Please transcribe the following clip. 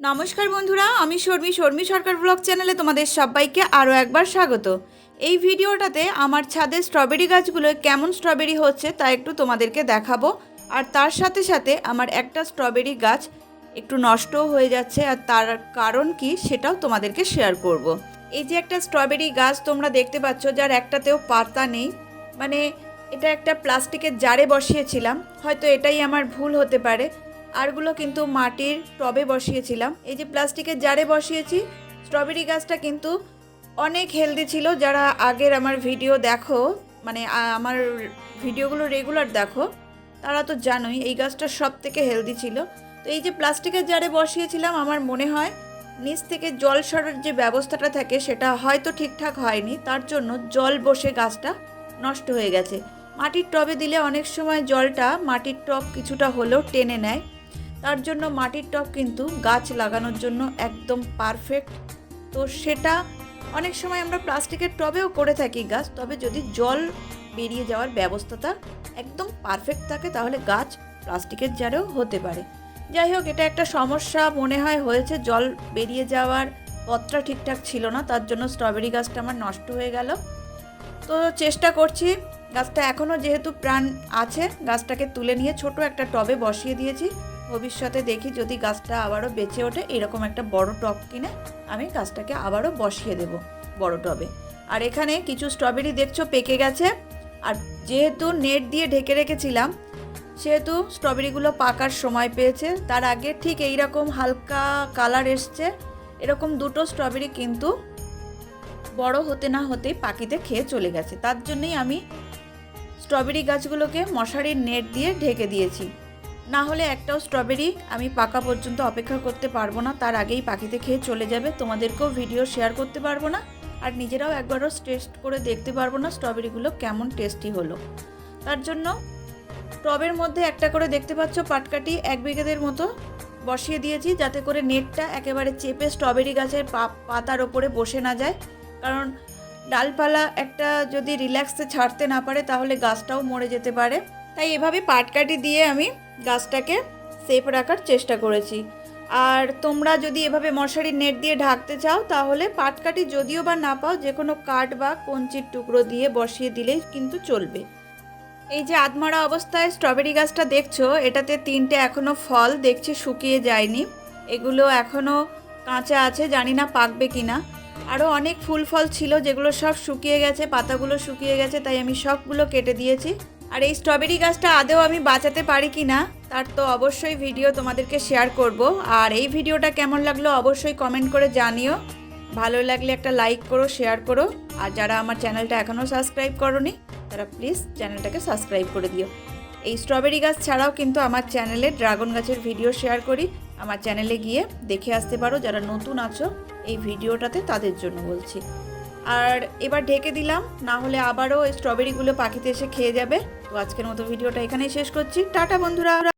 নমস্কার বন্ধুরা, আমি শর্মি শর্মি সরকার ব্লগ চ্যানেলে তোমাদের সবাইকে আরও একবার স্বাগত। এই ভিডিওটাতে আমার ছাদে স্ট্রবেরি গাছগুলো কেমন স্ট্রবেরি হচ্ছে তা একটু তোমাদেরকে দেখাবো। আর তার সাথে সাথে আমার একটা স্ট্রবেরি গাছ একটু নষ্টও হয়ে যাচ্ছে আর তার কারণ কি সেটাও তোমাদেরকে শেয়ার করব। এই যে একটা স্ট্রবেরি গাছ তোমরা দেখতে পাচ্ছ, যার একটাতেও পাতা নেই। মানে এটা একটা প্লাস্টিকের জারে বসিয়েছিলাম, হয়তো এটাই আমার ভুল হতে পারে। আরগুলো কিন্তু মাটির টবে বসিয়েছিলাম। এই যে প্লাস্টিকের জারে বসিয়েছি, স্ট্রবেরি গাছটা কিন্তু অনেক হেলদি ছিল। যারা আগের আমার ভিডিও দেখো মানে আমার ভিডিওগুলো রেগুলার দেখো, তারা তো জানোই এই গাছটা সব থেকে হেলদি ছিল। তো এই যে প্লাস্টিকের জারে বসিয়েছিলাম, আমার মনে হয় নিচ থেকে জল সরার যে ব্যবস্থাটা থাকে, সেটা হয়তো ঠিকঠাক হয়নি। তার জন্য জল বসে গাছটা নষ্ট হয়ে গেছে। মাটির টবে দিলে অনেক সময় জলটা মাটির টব কিছুটা হলেও টেনে নেয়। তার জন্য মাটির টব কিন্তু গাছ লাগানোর জন্য একদম পারফেক্ট তো সেটা অনেক সময় আমরা প্লাস্টিকের টবেও করে থাকি গাছ, তবে যদি জল বেরিয়ে যাওয়ার ব্যবস্থাটা একদম পারফেক্ট থাকে, তাহলে গাছ প্লাস্টিকের জারেও হতে পারে। যাই হোক, এটা একটা সমস্যা মনে হয় হয়েছে, জল বেরিয়ে যাওয়ার পথটা ঠিকঠাক ছিল না, তার জন্য স্ট্রবেরি গাছটা আমার নষ্ট হয়ে গেল। তো চেষ্টা করছি, গাছটা এখনও যেহেতু প্রাণ আছে, গাছটাকে তুলে নিয়ে ছোট একটা টবে বসিয়ে দিয়েছি। ভবিষ্যতে দেখি যদি গাছটা আবারও বেঁচে ওঠে, এরকম একটা বড় টব কিনে আমি গাছটাকে আবারও বসিয়ে দেব বড় টবে। আর এখানে কিছু স্ট্রবেরি দেখছ, পেকে গেছে। আর যেহেতু নেট দিয়ে ঢেকে রেখেছিলাম, সেহেতু স্ট্রবেরিগুলো পাকার সময় পেয়েছে। তার আগে ঠিক এই রকম হালকা কালার এসছে। এরকম দুটো স্ট্রবেরি কিন্তু বড় হতে না হতেই পাখিতে খেয়ে চলে গেছে। তার জন্যই আমি স্ট্রবেরি গাছগুলোকে মশারির নেট দিয়ে ঢেকে দিয়েছি। না হলে একটাও স্ট্রবেরি আমি পাকা পর্যন্ত অপেক্ষা করতে পারব না, তার আগেই পাখিতে খেয়ে চলে যাবে, তোমাদেরকেও ভিডিও শেয়ার করতে পারব না, আর নিজেরাও একবারও টেস্ট করে দেখতে পারব না স্ট্রবেরিগুলো কেমন টেস্টি হলো। তার জন্য টবের মধ্যে একটা করে দেখতে পাচ্ছ পাটকাটি এক বিঘেদের মতো বসিয়ে দিয়েছি, যাতে করে নেটটা একেবারে চেপে স্ট্রবেরি গাছের পাতার ওপরে বসে না যায়। কারণ ডালপালা একটা যদি রিল্যাক্সে ছাড়তে না পারে, তাহলে গাছটাও মরে যেতে পারে। তাই এভাবে পাটকাঠি দিয়ে আমি গাছটাকে সেফ রাখার চেষ্টা করেছি। আর তোমরা যদি এভাবে মশারির নেট দিয়ে ঢাকতে চাও, তাহলে পাটকাঠি যদিও বা না পাও যে কোনো কাঠ বা কঞ্চির টুকরো দিয়ে বসিয়ে দিলেই কিন্তু চলবে। এই যে আদমরা অবস্থায় স্ট্রবেরি গাছটা দেখছ, এটাতে তিনটে এখনও ফল দেখছি শুকিয়ে যায়নি। এগুলো এখনও কাঁচা আছে, জানি না পাকবে কিনা। আরও অনেক ফুল ফল ছিল, যেগুলো সব শুকিয়ে গেছে, পাতাগুলো শুকিয়ে গেছে, তাই আমি সবগুলো কেটে দিয়েছি। আর এই স্ট্রবেরি গাছটা আদেও আমি বাঁচাতে পারি কি না, তার তো অবশ্যই ভিডিও তোমাদেরকে শেয়ার করব। আর এই ভিডিওটা কেমন লাগল অবশ্যই কমেন্ট করে জানিও। ভালো লাগলে একটা লাইক করো শেয়ার করো। আর যারা আমার চ্যানেলটা এখনও সাবস্ক্রাইব করনি, তারা প্লিজ চ্যানেলটাকে সাবস্ক্রাইব করে দিও। এই স্ট্রবেরি গাছ ছাড়াও কিন্তু আমার চ্যানেলে ড্রাগন গাছের ভিডিও শেয়ার করি। আমার চ্যানেলে গিয়ে দেখে আসতে পারো, যারা নতুন আছো, এই ভিডিওটাতে তাদের জন্য বলছি। আর এবার ঢেকে দিলাম, না হলে আবারও স্ট্রবেরিগুলো পাখিতে এসে খেয়ে যাবে। তো আজকের মতো ভিডিওটা এখানেই শেষ করছি। টাটা বন্ধুরা।